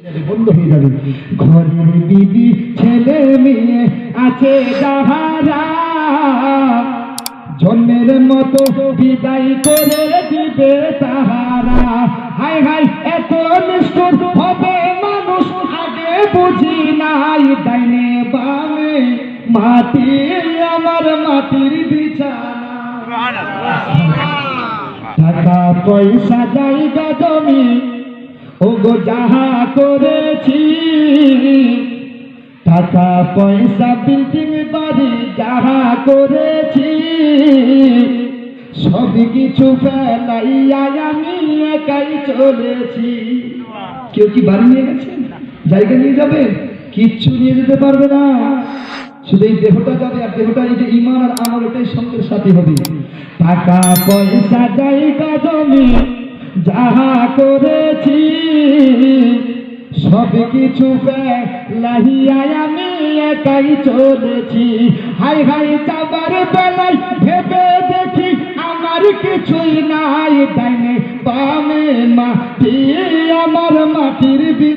বন্ধ হয়ে যাবে। ঘরের বিবি ছেলে মেয়ে আছে যাহারা। জন্মের মতো বিদায় করে দিবে তাহারা। হাই হাই এত নিষ্ঠুর হবে মানুষ আগে বুঝি নাই ডাইনে বামে। মাটি আমার মাটির বিছানা। টাকা পয়সা জায়গা জমি ওগো যাহা করেছি, টাকা, পয়সা বিল্ডিং বাড়ি যাহা করেছি, সব কিছু ফেলাইয়া আমি একাই চলেছি। কেউ কি বাড়ি নিয়ে গেছেন জায়গা নিয়ে যাবে? কিচ্ছু নিয়ে যেতে পারবে না। শুধু এই দেহটা যাবে, আর দেহটা এই যে ইমান আর আমল, এটাই সঙ্গের সাথে হবে। টাকা, পয়সা, জায়গা, জমি যাহা করেছি, সব কিছু লাহিয়ায় আমি একাই চলেছি। হাই হাই, যাবার বেলায় ভেবে দেখি আমার কিছুই নাই। ডাইনে বামে মাটি, আমার মাটির